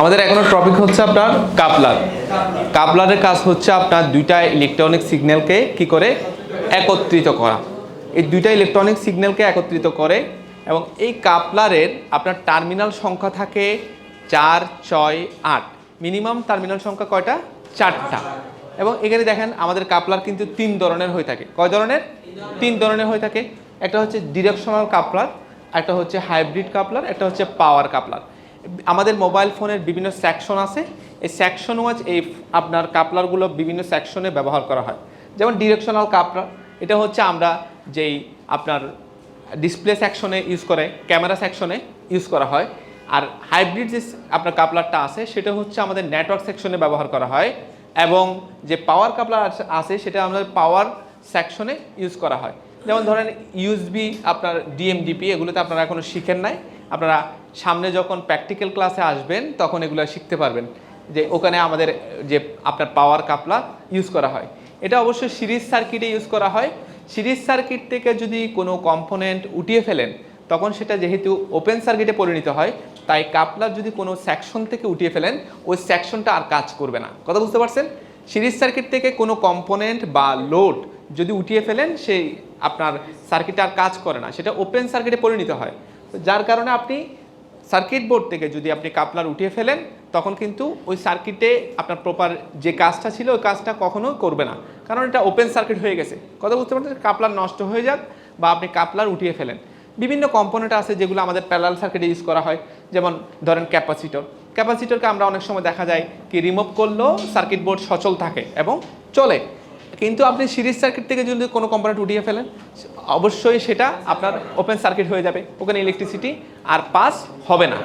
আমাদের এখনও টপিক হচ্ছে আপনার কাপলার। কাপলারের কাজ হচ্ছে আপনার দুইটা ইলেকট্রনিক সিগন্যালকে কি করে? একত্রিত করা। এই দুইটা ইলেকট্রনিক সিগন্যালকে একত্রিত করে এবং এই কাপলারের আপনার টার্মিনাল সংখ্যা থাকে চার, ছয়, আট। মিনিমাম টার্মিনাল সংখ্যা কয়টা? চারটা। এবং এখানে দেখেন আমাদের কাপলার কিন্তু তিন ধরনের হয়ে থাকে। কয় ধরনের? তিন ধরনের হয়ে থাকে। একটা হচ্ছে ডিরেকশনাল কাপলার, একটা হচ্ছে হাইব্রিড কাপলার, একটা হচ্ছে পাওয়ার কাপলার। আমাদের মোবাইল ফোনের বিভিন্ন সেকশন আছে। এই সেকশন ওয়াইজ এই আপনার কাপলারগুলো বিভিন্ন সেকশনে ব্যবহার করা হয়। যেমন ডিরেকশনাল কাপলার, এটা হচ্ছে আমরা যেই আপনার ডিসপ্লে সেকশনে ইউজ করে ক্যামেরা সেকশনে ইউজ করা হয়। আর হাইব্রিড যে আপনার কাপলারটা আছে, সেটা হচ্ছে আমাদের নেটওয়ার্ক সেকশনে ব্যবহার করা হয় এবং যে পাওয়ার কাপলার আছে- সেটা আমাদের পাওয়ার সেকশনে ইউজ করা হয়। যেমন ধরেন ইউএসবি আপনার ডিএমডিপি এগুলোতে আপনারা এখনও শিখেন নাই। আপনারা সামনে যখন প্র্যাকটিক্যাল ক্লাসে আসবেন, তখন এগুলো শিখতে পারবেন। যে ওখানে আমাদের যে আপনার পাওয়ার কাপলা ইউজ করা হয়। এটা অবশ্যই সিরিজ সার্কিটে ইউজ করা হয়। সিরিজ সার্কিট থেকে যদি কোনো কম্পোনেন্ট উঠিয়ে ফেলেন, তখন সেটা যেহেতু ওপেন সার্কিটে পরিণত হয়, তাই কাপলার যদি কোনো সেকশন থেকে উঠিয়ে ফেলেন, ওই সেকশনটা আর কাজ করবে না। কথা বুঝতে পারছেন? সিরিজ সার্কিট থেকে কোনো কম্পোনেন্ট বা লোড যদি উঠিয়ে ফেলেন, সেই আপনার সার্কিটে আর কাজ করে না। সেটা ওপেন সার্কিটে পরিণত হয়। যার কারণে আপনি সার্কিট বোর্ড থেকে যদি আপনি কাপলার উঠিয়ে ফেলেন, তখন কিন্তু ওই সার্কিটে আপনার প্রপার যে কাজটা ছিল, ওই কাজটা কখনো করবে না। কারণ এটা ওপেন সার্কিট হয়ে গেছে। কথা বুঝতে পারছেন? কাপলার নষ্ট হয়ে যাক বা আপনি কাপলার উঠিয়ে ফেলেন। বিভিন্ন কম্পোনেন্ট আছে যেগুলো আমাদের প্যারাল সার্কিটে ইউজ করা হয়। যেমন ধরেন ক্যাপাসিটর ক্যাপাসিটরকে আমরা অনেক সময় দেখা যায় কি রিমুভ করলেও সার্কিট বোর্ড সচল থাকে এবং চলে। কিন্তু আপনি সিরিজ সার্কিট থেকে যদি কোনো কম্পোনেন্ট উঠিয়ে ফেলেন, অবশ্যই সেটা আপনার ওপেন সার্কিট হয়ে যাবে। ওখানে ইলেকট্রিসিটি আর পাস হবে না।